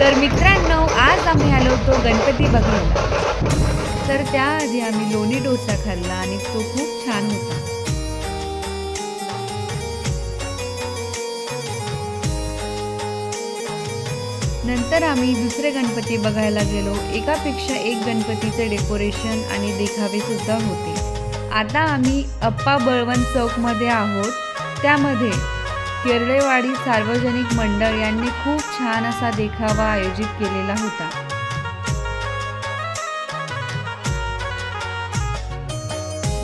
तर मित्रांनो आज आम्ही आलो होतो गणपती बघायला. तर त्याआधी आम्ही लोणी डोसा खाल्ला आणि तो खूप छान होता. नंतर आम्ही दुसरे गणपती बघायला गेलो. एकापेक्षा एक गणपतीचे डेकोरेशन आणि देखावे सुद्धा होते. आता आम्ही अप्पा बळवंत चौकमध्ये आहोत. त्यामध्ये केरळेवाडी सार्वजनिक मंडळ यांनी खूप छान असा देखावा आयोजित केलेला होता.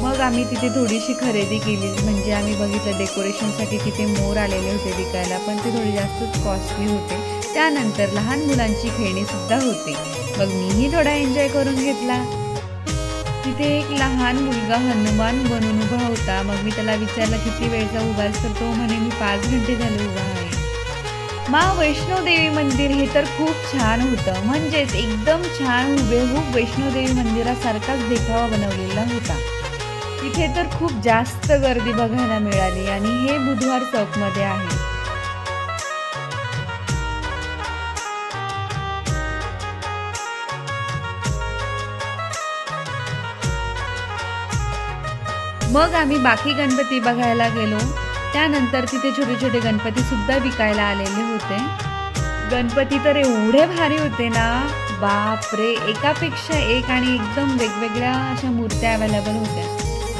मग आम्ही तिथे थोडीशी खरेदी केली. म्हणजे आम्ही बघितलं डेकोरेशनसाठी तिथे मोर आलेले होते विकायला पण ते थोडे जास्तच कॉस्टली होते. त्यानंतर लहान मुलांची खेळणी सुद्धा होती. मग मीही थोडा एन्जॉय करून घेतला. तिथे एक लहान मुलगा हनुमान बनून उभा होता. मग मी त्याला विचारलं किती वेळचा उभा तर? तो म्हणे मी पाच घंटे झाले उभा आहे. मा वैष्णोदेवी मंदिर हे तर खूप छान होतं. म्हणजेच एकदम छान हुबेहूब वैष्णोदेवी मंदिरासारखाच देखावा बनवलेला होता. तिथे तर खूप जास्त गर्दी बघायला मिळाली आणि हे बुधवार चौकमध्ये आहे. मग आम्ही बाकी गणपती बघायला गेलो. त्यानंतर तिथे छोटे छोटे गणपती सुद्धा विकायला आलेले होते. गणपती तर एवढे भारी होते ना. बापरे एकापेक्षा एक आणि एकदम वेगवेगळ्या अशा मूर्त्या अवेलेबल होत्या.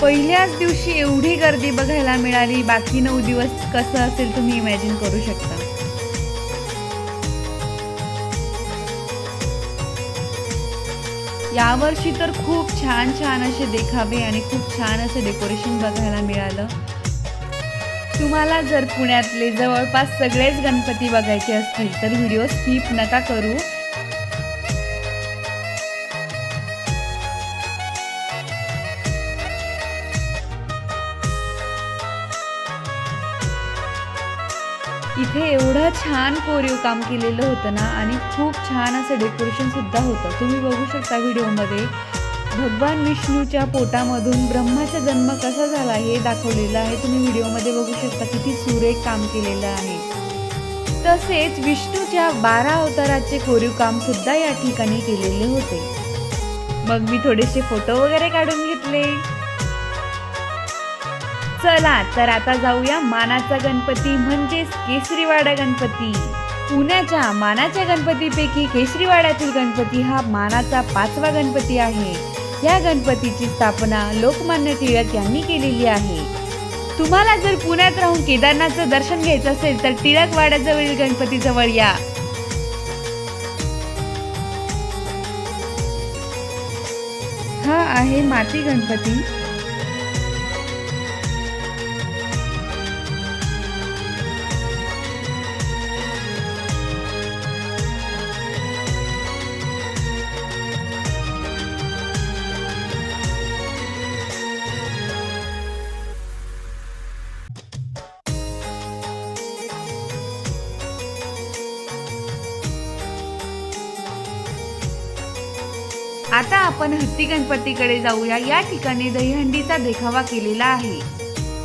पहिल्याच दिवशी एवढी गर्दी बघायला मिळाली. बाकी नऊ दिवस कसं असेल तुम्ही इमॅजिन करू शकता. यावर्षी तर खूप छान छान असे देखावे आणि खूप छान असे डेकोरेशन बघायला मिळालं. तुम्हाला जर पुण्यातले जवळपास सगळेच गणपती बघायचे असतील तर व्हिडिओ स्किप नका करू. इथे एवढं छान कोरीव काम केलेलं होतं ना आणि खूप छान असं डेकोरेशन सुद्धा होतं. तुम्ही बघू शकता व्हिडिओमध्ये भगवान विष्णूच्या पोटामधून ब्रह्माचा जन्म कसा झाला हे दाखवलेलं आहे. तुम्ही व्हिडिओमध्ये बघू शकता किती सुरेख काम केलेलं आहे. तसेच विष्णूच्या बारा अवताराचे कोरीव काम सुद्धा या ठिकाणी केलेले होते. मग मी थोडेसे फोटो वगैरे काढून घेतले. चला तर आता जाऊया मानाचा गणपती म्हणजेच केसरीवाडा गणपती. पुण्याच्या मानाच्या गणपतीपैकी केसरीवाड्यातील गणपती हा मानाचा पाचवा गणपती आहे. या गणपतीची स्थापना लोकमान्य टिळक यांनी केलेली आहे. तुम्हाला जर पुण्यात राहून केदारनाथचं दर्शन घ्यायचं असेल तर टिळकवाड्याजवळील गणपतीजवळ या. हा आहे माती गणपती. आता आपण हत्ती गणपतीकडे जाऊया. या ठिकाणी दहीहंडीचा देखावा केलेला आहे.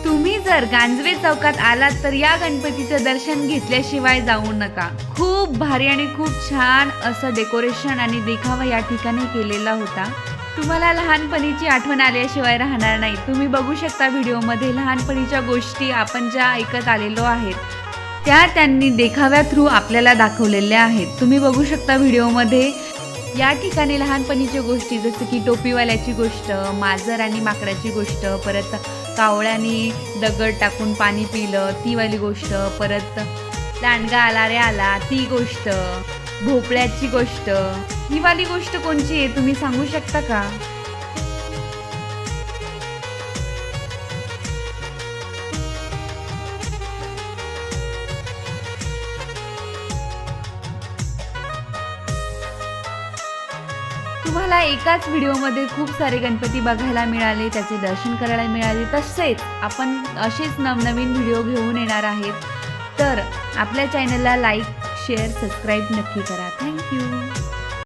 तुम्ही जर गांजवे चौकात आलात तर या गणपतीचं दर्शन घेतल्याशिवाय जाऊ नका. खूप भारी आणि खूप छान असं डेकोरेशन आणि देखावा या ठिकाणी केलेला होता. तुम्हाला लहानपणीची आठवण आल्याशिवाय राहणार नाही. तुम्ही बघू शकता व्हिडिओमध्ये लहानपणीच्या गोष्टी आपण ज्या ऐकत आलेलो आहेत त्या त्यांनी देखाव्या थ्रू आपल्याला दाखवलेल्या आहेत. तुम्ही बघू शकता व्हिडिओमध्ये या ठिकाणी लहानपणीच्या गोष्टी जसं की टोपीवाल्याची गोष्ट मांजर आणि माकडाची गोष्ट परत कावळ्याने दगड टाकून पाणी पिलं ती वाली गोष्ट परत लांडगा आला रे आला ती गोष्ट भोपळ्याची गोष्ट. ही वाली गोष्ट कोणची आहे तुम्ही सांगू शकता का? तुम्हाला एकाच व्हिडिओमध्ये खूप सारे गणपती बघायला मिळाले त्याचे दर्शन करायला मिळाले. तसेच आपण असेच नवनवीन व्हिडिओ घेऊन येणार आहेत. तर आपल्या चॅनलला लाईक शेअर सबस्क्राईब नक्की करा. थँक्यू